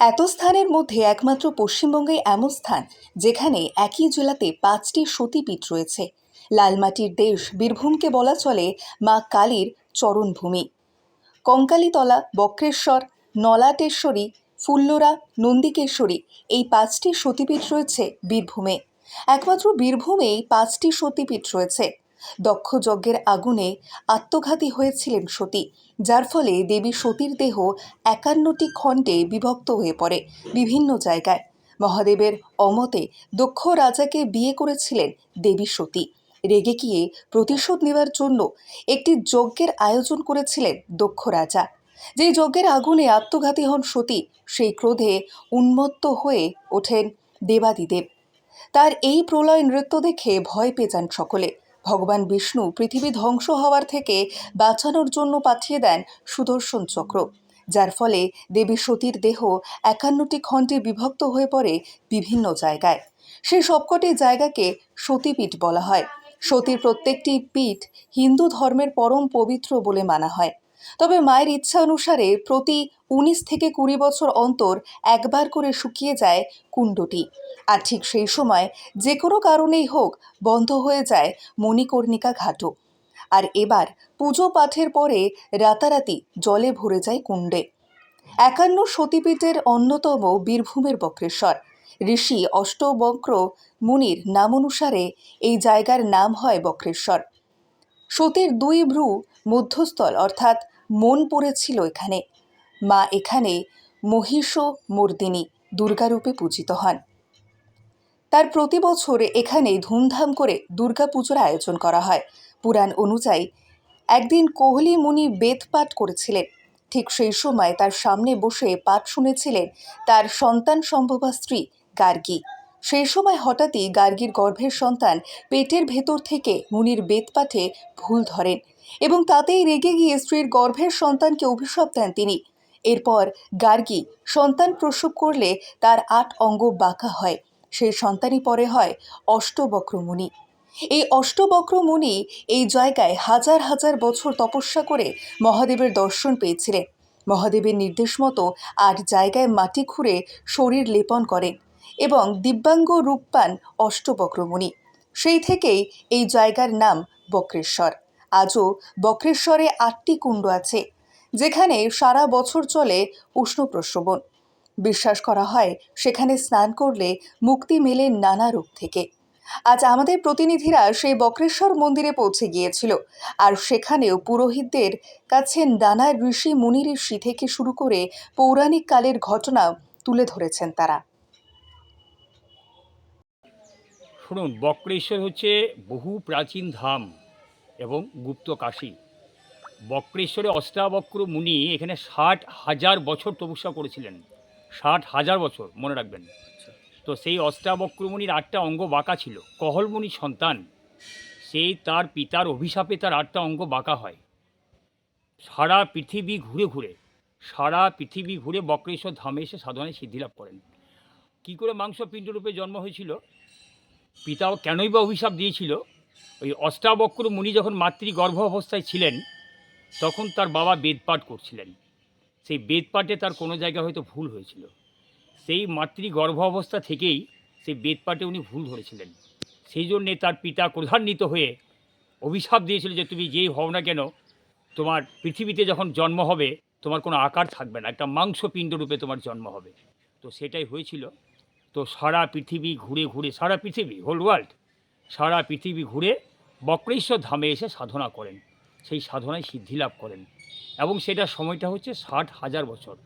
এত স্থানের মধ্যে একমাত্র পশ্চিমবঙ্গে এমন স্থান যেখানে একই জেলাতে পাঁচটি সতীপীঠ রয়েছে। লালমাটির দেশ বীরভূমকে বলা চলে মা কালীর চরণভূমি। কঙ্কালীতলা, বক্রেশ্বর, নলাটেশ্বরী, ফুল্লরা, নন্দিকেশ্বরী এই পাঁচটি সতীপীঠ রয়েছে বীরভূমে। একমাত্র বীরভূমেই পাঁচটি সতীপীঠ রয়েছে। দক্ষ যজ্ঞের আগুনে আত্মঘাতী হয়েছিলেন সতী, যার ফলে দেবী সতীর দেহ একান্নটি খণ্ডে বিভক্ত হয়ে পড়ে বিভিন্ন জায়গায়। মহাদেবের অমতে দক্ষ রাজাকে বিয়ে করেছিলেন দেবী সতী। রেগে গিয়ে প্রতিশোধ নেওয়ার জন্য একটি যজ্ঞের আয়োজন করেছিলেন দক্ষ রাজা। যে যজ্ঞের আগুনে আত্মঘাতী হন সতী, সেই ক্রোধে উন্মত্ত হয়ে ওঠেন দেবাদিদেব। তার এই প্রলয় নৃত্য দেখে ভয় পেয়ে যান সকলে। ভগবান বিষ্ণু পৃথিবী ধ্বংস হওয়ার থেকে বাঁচানোর জন্য পাঠিয়ে দেন সুদর্শন চক্র। যার ফলে দেবী সতীর দেহ একান্নটি খণ্ডে বিভক্ত হয়ে পড়ে বিভিন্ন জায়গায়। সেই সবকটি জায়গাকে সতীপীঠ বলা হয়। সতীর প্রত্যেকটি পীঠ হিন্দু ধর্মের পরম পবিত্র বলে মানা হয়। তবে মায়ের ইচ্ছা অনুসারে প্রতি উনিশ থেকে কুড়ি বছর অন্তর একবার করে শুকিয়ে যায় কুণ্ডটি। আর ঠিক সেই সময় যে কোনো কারণেই হোক বন্ধ হয়ে যায় মণিকর্ণিকা ঘাটও। আর এবার পুজো পাঠের পরে রাতারাতি জলে ভরে যায় কুণ্ডে। একান্ন সতীপীঠের অন্যতম বীরভূমের বক্রেশ্বর। ঋষি অষ্টবক্র মুনির নাম অনুসারে এই জায়গার নাম হয় বক্রেশ্বর। সতীর দুই ভ্রু মধ্যস্থল, অর্থাৎ মন পড়েছিল এখানে। মা এখানে মহিষ মর্দিনী দুর্গারূপে পূজিত হন। তার প্রতি বছর এখানে ধুমধাম করে দুর্গাপুজোর আয়োজন করা হয়। পুরাণ অনুযায়ী একদিন কোহলি মুনি বেদ পাঠ করেছিলেন। ঠিক সেই সময় তার সামনে বসে পাঠ শুনেছিলেন তার সন্তান সম্ভবা স্ত্রী গার্গী। সেই সময় হঠাৎই গার্গীর গর্ভের সন্তান পেটের ভেতর থেকে মুনির বেদ পাঠে ভুল ধরেন এবং তাতেই রেগে গিয়ে স্ত্রীর গর্ভের সন্তানকে অভিশাপ দেন তিনি। এরপর গার্গী সন্তান প্রসব করলে তার আট অঙ্গ বাঁকা হয়। সেই সন্তানই পরে হয় অষ্টবক্র মুনি। এই অষ্টবক্র মুনি এই জায়গায় হাজার হাজার বছর তপস্যা করে মহাদেবের দর্শন পেয়েছিলেন। মহাদেবের নির্দেশ মতো আট জায়গায় মাটি খুঁড়ে শরীর লেপন করেন। এবং দিব্যাঙ্গ রূপ পান অষ্টবক্র মুনি সেই থেকেই এই জায়গার নাম বক্রেশ্বর। আজও বক্রেশ্বরে আটটি কুণ্ড আছে, যেখানে সারা বছর চলে উষ্ণ প্রস্রবণ। বিশ্বাস করা হয়, সেখানে স্নান করলে মুক্তি মেলে নানা রূপ থেকে। আজ আমাদের প্রতিনিধিরা সেই বক্রেশ্বর মন্দিরে পৌঁছে গিয়েছিল আর সেখানেও পুরোহিতদের কাছে নানা ঋষি মুনি ঋষি থেকে শুরু করে পৌরাণিক কালের ঘটনা তুলে ধরেছেন তারা। শুনুন বক্রেশ্বর হচ্ছে বহু প্রাচীন ধাম এবং গুপ্ত কাশী। বক্রেশ্বরে অষ্টাবক্র মুনি এখানে ষাট হাজার বছর তপস্যা করেছিলেন। ষাট হাজার বছর মনে রাখবেন। তো সেই অষ্টাবক্র মুনির আটটা অঙ্গ বাঁকা ছিল। কহল মুনির সন্তান সেই তার পিতার অভিশাপে তার আটটা অঙ্গ বাঁকা হয়। সারা পৃথিবী ঘুরে ঘুরে সারা পৃথিবী ঘুরে বক্রেশ্বর ধামে এসে সাধনায় সিদ্ধিলাভ করেন। কী করে মাংস পিণ্ডরূপে জন্ম হয়েছিল? পিতাও কেনই বা অভিশাপ দিয়েছিল? ওই অষ্টাবক্র মুনি যখন মাতৃ গর্ভ অবস্থায় ছিলেন, তখন তার বাবা বেদপাঠ করছিলেন। সেই বেদপাঠে তার কোনো জায়গায় হয়তো ভুল হয়েছিল। সেই মাতৃ গর্ভ অবস্থা থেকেই সেই বেদপাঠে উনি ভুল ধরেছিলেন। সেই জন্যে তার পিতা ক্রধান্বিত হয়ে অভিশাপ দিয়েছিল যে, তুমি যেই হও না কেন, তোমার পৃথিবীতে যখন জন্ম হবে, তোমার কোনো আকার থাকবে না। একটা মাংসপিণ্ড রূপে তোমার জন্ম হবে। তো সেটাই হয়েছিল। তো সারা পৃথিবী ঘুরে ঘুরে, সারা পৃথিবী হোল ওয়ার্ল্ড সারা পৃথিবী ঘুরে বক্রেশ্বর ধামে এসে সাধনা করেন। সেই সাধনায় সিদ্ধি লাভ করেন। এবং সেটা সময়টা হচ্ছে ষাট হাজার বছর।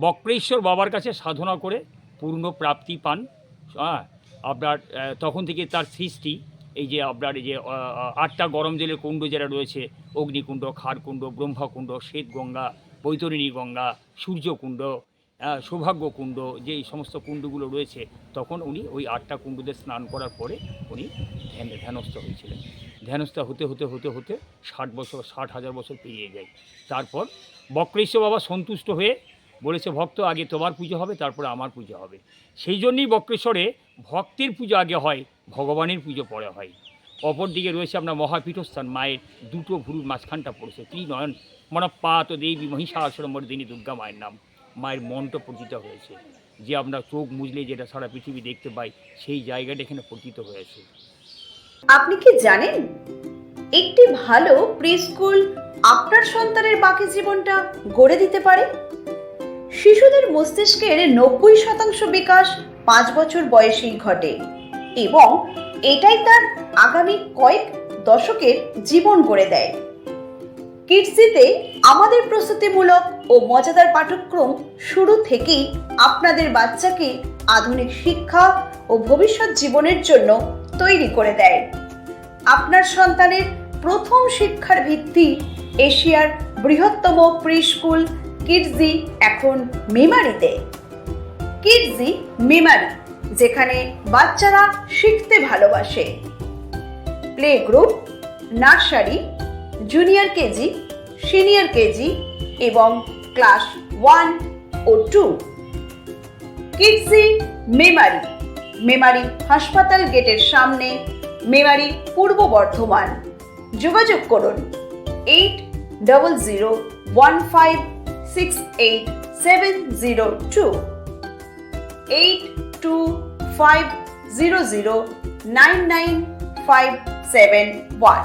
বক্রেশ্বর বাবার কাছে সাধনা করে পূর্ণ প্রাপ্তি পান। হ্যাঁ আপনার তখন থেকে তার সৃষ্টি। এই যে আপনার, এই যে আটটা গরম জেলের কুণ্ড যারা রয়েছে, অগ্নিকুণ্ড খারকুণ্ড ব্রহ্মকুণ্ড শ্বেত গঙ্গা বৈতরণী গঙ্গা, সূর্যকুণ্ড সৌভাগ্য কুণ্ড যে এই সমস্ত কুণ্ডগুলো রয়েছে, তখন উনি ওই আটটা কুণ্ডতে স্নান করার পরে উনি ধ্যান, ধ্যানস্থ হয়েছিলেন। ধ্যানস্থ হতে হতে হতে হতে ষাট বছর, ষাট হাজার বছর পেরিয়ে যায়। তারপর বক্রেশ্বর বাবা সন্তুষ্ট হয়ে বলেছে, ভক্ত, আগে তোমার পুজো হবে, তারপরে আমার পুজো হবে। সেই জন্যই বক্রেশ্বরে ভক্তের পুজো আগে হয়, ভগবানের পুজো পরে হয়। অপর দিকে রয়েছে আপনার মহাপীঠস্থান, মায়ের দুটো ভুরুর মাঝখানটা পড়েছে, ত্রিনয়ন মনপ্পাত দেবী মহিষাসুর মর্দিনী দুর্গা মায়ের নাম। মায়ের মনটা পতিত হয়েছে। যে আমরা চোখ মুজলে যেটা সারা পৃথিবী দেখতে পাই, সেই জায়গাটা এখানে পতিত হয়েছে। আপনি কি জানেন? একটি ভালো প্রি স্কুল আপনার সন্তানের বাকি জীবনটা গড়ে দিতে পারে? শিশুদের মস্তিষ্কের নব্বই শতাংশ বিকাশ পাঁচ বছর বয়সেই ঘটে এবং এটাই তার আগামী কয়েক দশকের জীবন গড়ে দেয়। কিডসিতে আমাদের প্রস্তুতিমূলক ও মজাদার পাঠ্যক্রম শুরু থেকেই আপনাদের বাচ্চাকে আধুনিক শিক্ষা ও ভবিষ্যৎ জীবনের জন্য তৈরি করে দেয়। আপনার সন্তানের প্রথম শিক্ষার ভিত্তি এশিয়ার বৃহত্তম প্রি স্কুল কিডজি এখন মেমারিতে। কিডজি মেমারি, যেখানে বাচ্চারা শিখতে ভালোবাসে। Play group, nursery, junior KG senior KG এবং ক্লাস ওয়ান ও টু। কিডসি মেমারি। মেমারি হাসপাতাল গেটের সামনে, মেমারি পূর্ব বর্ধমান। যোগাযোগ করুন eight double zero one five six eight seven zero two. Eight two five zero zero nine nine five seven one.